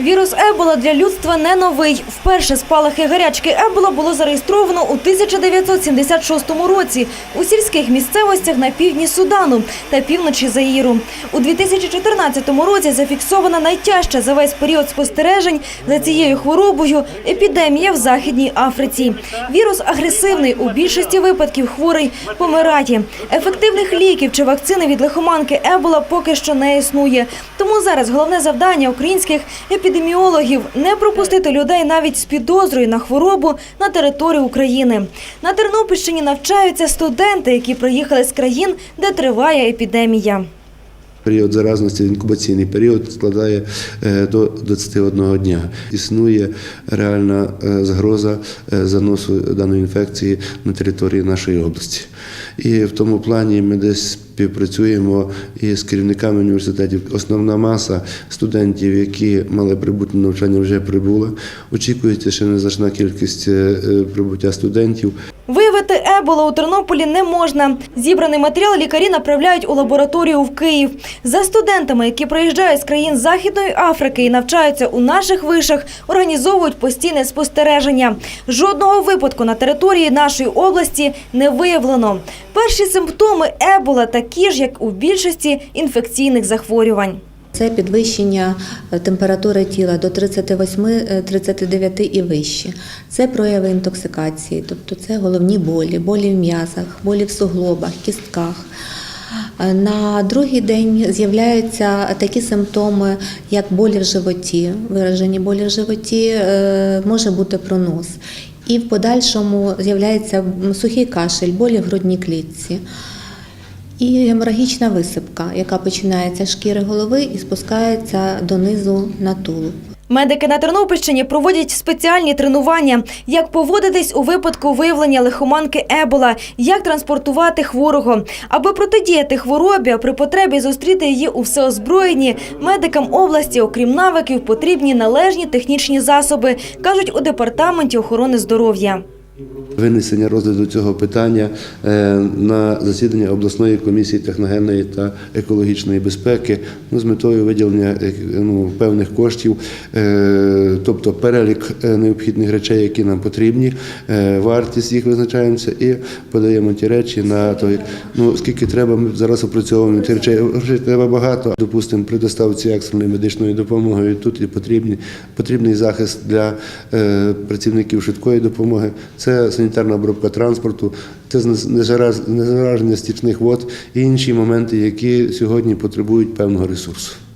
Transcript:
Вірус Ебола для людства не новий. Вперше спалахи гарячки Ебола було зареєстровано у 1976 році у сільських місцевостях на півдні Судану та півночі Заїру. У 2014 році зафіксована найтяжча за весь період спостережень за цією хворобою епідемія в Західній Африці. Вірус агресивний, у більшості випадків хворий помирає. Ефективних ліків чи вакцини від лихоманки Ебола поки що не існує. Тому зараз головне завдання українських епідеміологів не пропустити людей навіть з підозрою на хворобу на територію України. На Тернопільщині навчаються студенти, які приїхали з країн, де триває епідемія. Період заразності, інкубаційний період складає е, до 21 дня. Існує реальна е, загроза е, заносу даної інфекції на території нашої області. І в тому плані ми десь співпрацюємо із керівниками університетів. Основна маса студентів, які мали прибути на навчання, вже прибула. Очікується ще незначна кількість прибуття студентів. Виявити еболу у Тернополі не можна. Зібраний матеріал лікарі направляють у лабораторію в Київ. За студентами, які приїжджають з країн Західної Африки і навчаються у наших вишах, організовують постійне спостереження. Жодного випадку на території нашої області не виявлено. Перші симптоми ебола такі ж, як у більшості інфекційних захворювань. Це підвищення е, температури тіла до 38-39 і вище. Це прояви інтоксикації, тобто це головні болі, болі в м'язах, болі в суглобах, кістках. Е, На другий день з'являються такі симптоми, як болі в животі, виражені болі в животі, е, може бути пронос. І в подальшому з'являється сухий кашель, болі в грудній клітці. І геморагічна висипка, яка починається з шкіри голови і спускається донизу на тулуб. Медики на Тернопільщині проводять спеціальні тренування, як поводитись у випадку виявлення лихоманки Ебола, як транспортувати хворого. Аби протидіяти хворобі, а при потребі зустріти її у всеозброєнні, медикам області, окрім навиків, потрібні належні технічні засоби, кажуть у департаменті охорони здоров'я. Винесення розгляду цього питання е, на засідання обласної комісії техногенної та екологічної безпеки ну, з метою виділення е, ну, певних коштів, е, тобто перелік необхідних речей, які нам потрібні, вартість їх визначаємося і подаємо ті речі на той. Ну скільки треба, ми зараз опрацьовуємо ті речей. Грошей треба багато. Допустимо, при доставці екстреної медичної допомоги тут і потрібні потрібний захист для працівників швидкої допомоги. Це санітарна обробка транспорту, це незараження стічних вод і інші моменти, які сьогодні потребують певного ресурсу.